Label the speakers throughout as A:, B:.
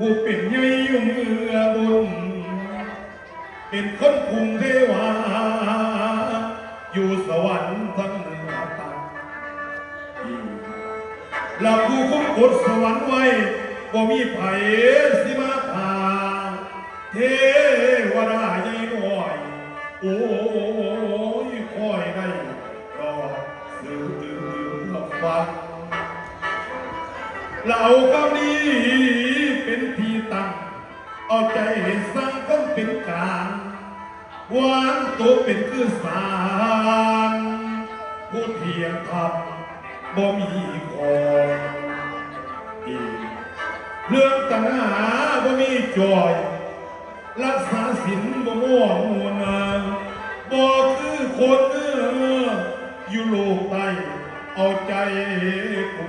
A: ผู้เป็นใหญ่ยุ่งเอือบุญเป็นคนคุงเทวา อยู่สวรรค์ทั้งเหนือใต้เราผู้คุ้มกฎสวรรค์ไว้บ่มีไผสิมาพาเทวดาใหญ่น้อย โอ้ยคอยได้รอสื่อตื่นรับฟังเราก็นี้เป็นที่ตั้ง เอาใจให้สร้างคนเป็นกลางวางตัวเป็นคือสารผู้เทียงทำบ่มีของอีกเรื่องตัณหาบ่มีจอย รักษาศีลบ่ม่วงมัวนาบ่คือคนเนื้ออยู่โลกใต้เอาใจกู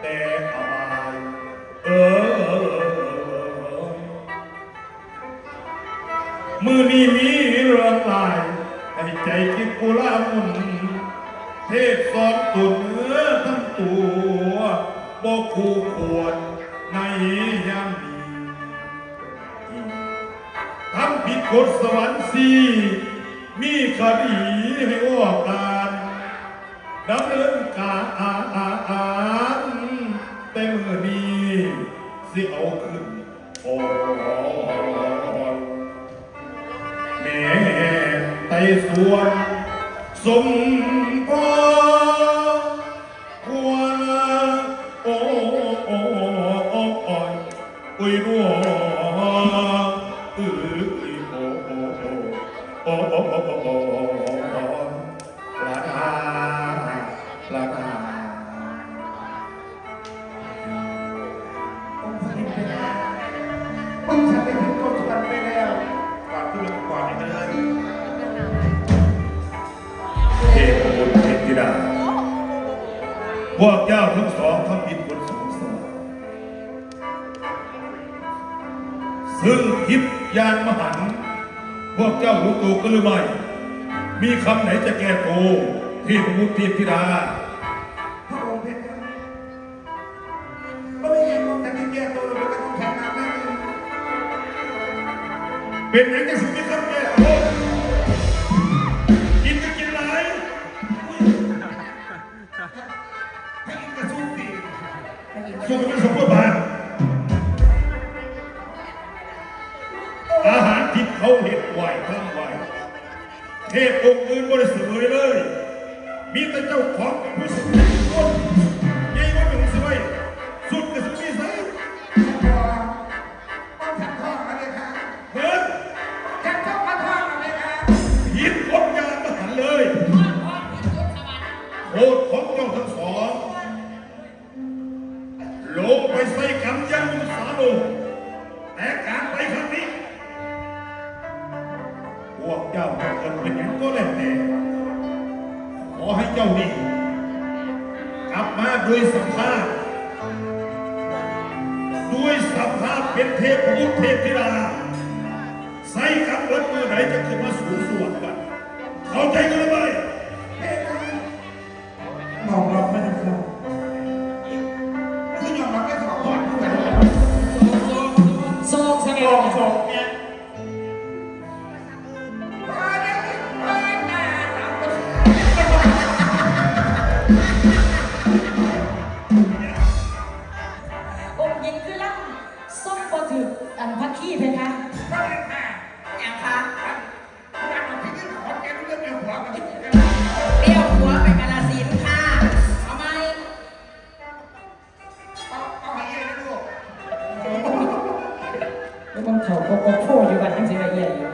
A: แต่อา มือนี้มีเรื่องหลายให้ใจคิดกุลามุนเทศสอนตุนเนื้อทั้งตัวบ่คู่ควรในยามนี้ทำผิดกฎสวรรค์สีมีคดีให้ว่าการดำเนินการอาอาอาแต่เมื่อนี้สิเอาขึ้นโอ้ แม่ไต่สวนสมพอค วกเจ้าทั้งสองทำผิดกฎสงสารซึ่งทิพยานมหันต์พวกเจ้ารู้ตัวกันหรือไม่ มีคำไหนจะแก้ตัวที่พบุตรเทพธิดา
B: พระองค์เพชรครับก็ไม่ยังมองแต่ที่แก้ตัวเราก็ต้องแข่งขันแน่เลย
A: เป็นอย่างจะสุด
B: สู้
A: กันสมบูรณ์บาทอาหารที่เขาเห็ดไหวทั้งไหวเทพองค์อื่นบริสุทธิ์เลย มีแต่เจ้าของผู้สุดคนใพวกเจ้าเกิดเป็นอย่างก็แล้วแต่ขอให้เจ้านี่กลับมาด้วยสภาพด้วยสภาพเป็นเทพบุตรเทพธิดาใส่กำเบิดมือไหนจะขึ้นมาสู่สวรรค์กันเข้าใจ อ
B: งค์
C: หญิงคือล่ำส้มปอถึกอันพักขี้เพคะ
B: มาเลยค่ะ
C: อย่างคะ
B: อยากเอาที่นี่ขอแกรู้เรื่องเดียวหัวกันที่นี่
C: เลี้ยวหัวไปกาลสินธุ์ค่ะเอาไหม
B: เอาเอาให้เย็นนะลูก
C: แล้วมันเถ่าก็ก็โคอยู่กันทั้งสิละเอียดอยู่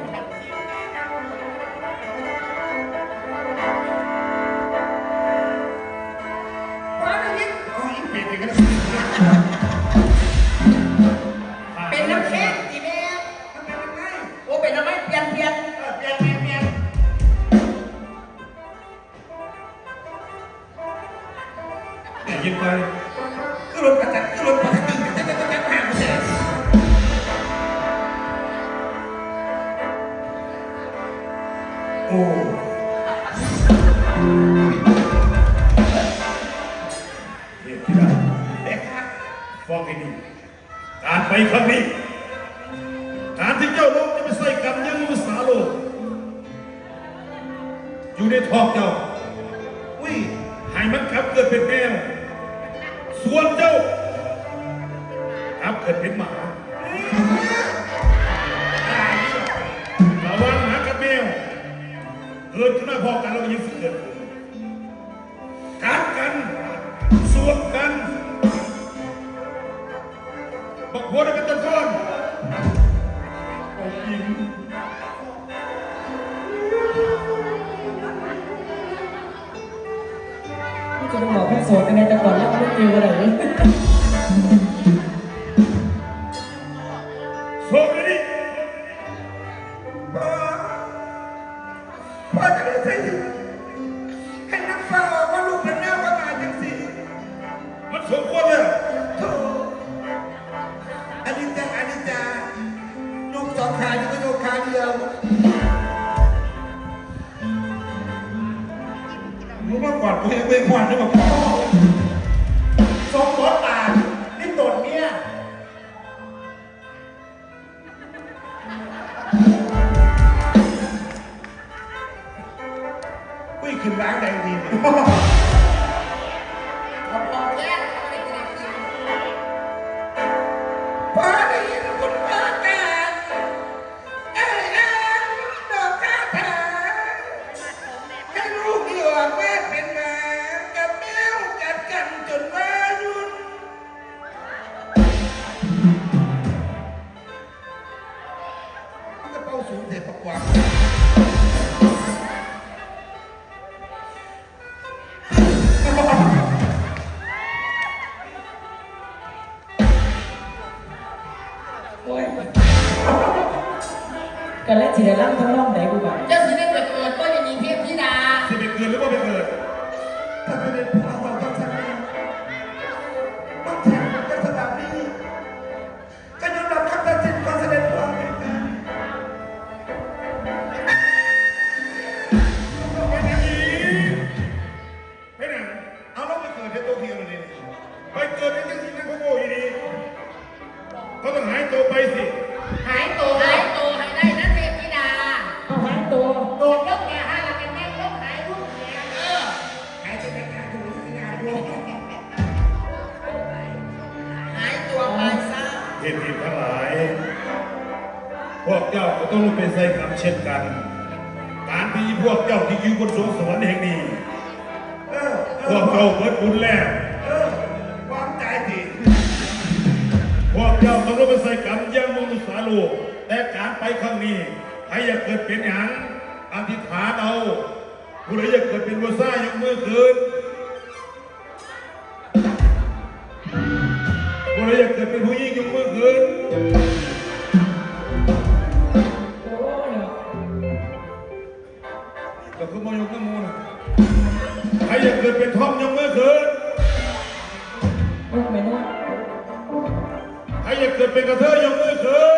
C: โอ้เท
A: พธิดา
B: เด็กครับ
A: ฟังให้ดีการไปครั้งนี้ การที่เจ้าลงจะไปใส่กรรมยังมุสาโลกอยู่ในท้องเจ้าอุ้ยให้มันกลับเกิดเป็นแมวส่วนเจ้ากลับเกิดเป็นหมา กิดขึ้นมาพอกันแล้วมันยังสิเกิดขึ้นกัดกันสวมกันบักหัวได้เป็นต้นก้อนองค์หญิง
C: ที่จะบอกแค่โสดกันในแต่ก่อนแล้วไม่เจอกันเล
A: ทุกค
B: นเล
A: ย
B: โธ่อันนี้จ้าอันนี้จ้าลูกสองขานี่ก็ลูกขาเดียวมึงมากอดกูให้เว้ยควันได้บอกพ่อส ได้ร่ำ
C: ทั้งร่องไหนกูก่อน
D: เจ้าสิได้ไปเกิดก็จะมีเทพธิดา
A: สิไปเกิดหรือว่าไปเกิด
B: ถ้าเสด็จพ่อบอกต้องฉันเองต้องฉันก็สดับนี้ก็ยอมรับคำตัดสินของเสด็จพ่อเหมือนกัน
A: เป็นอย่างนี้เป็นอย่างเอาเราไปเกิดที่โตเกียวเลยนี่ไปเกิดในที่ที่นั่นเขาโง่อยู่ดีเขาต้องหายตัวไปสิ
D: หายตัวะเห
C: ตุ
A: ผิดทั้งหลาย พวกเจ้าก็ต้องเป็นใส่กรรมเช่นกัน การที่พวกเจ้าที่อยู่บนสวงสวรรค์แห่งนี้พว
B: ก
A: เจ้าเบิดบุญแล้ว
B: ความใจดี
A: พวกเจ้าต้องรู้เป็นใส่กรรมยังมนุษย์สาโลกแต่การไปครั้งนี้ใครอยากเกิดเป็นหยังอธิษฐานเอาผู้ใดอยากเกิดเป็นบัวซ่ายกมือขึ้น ผู้ใดอยากเกิดเป็นผู้หญิงยกมือขึ้น
C: โอ้เนาะ
A: ก็คือมายกน้ำมูนะใครอยากเกิดเป็นทอมยกมือขึ้น
C: ลูกไม่นวด
A: ใครอยากเกิดเป็นกระเทยยกมือขึ้น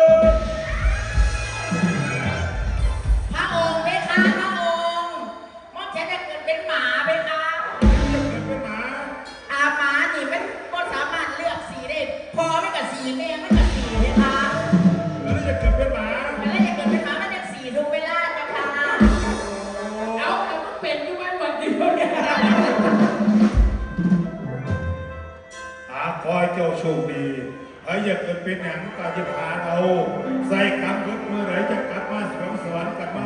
D: เป็นอยู่บ้านวันเดี
A: ยวเนี่
D: อาคอยเจ้าชูดีไอ้
A: อยาก
D: จะเป็นหนังตาจะพาเรา ใส่คำพุทเมื่
A: อไหจะกลับมาสวงสวรรค์กับไหม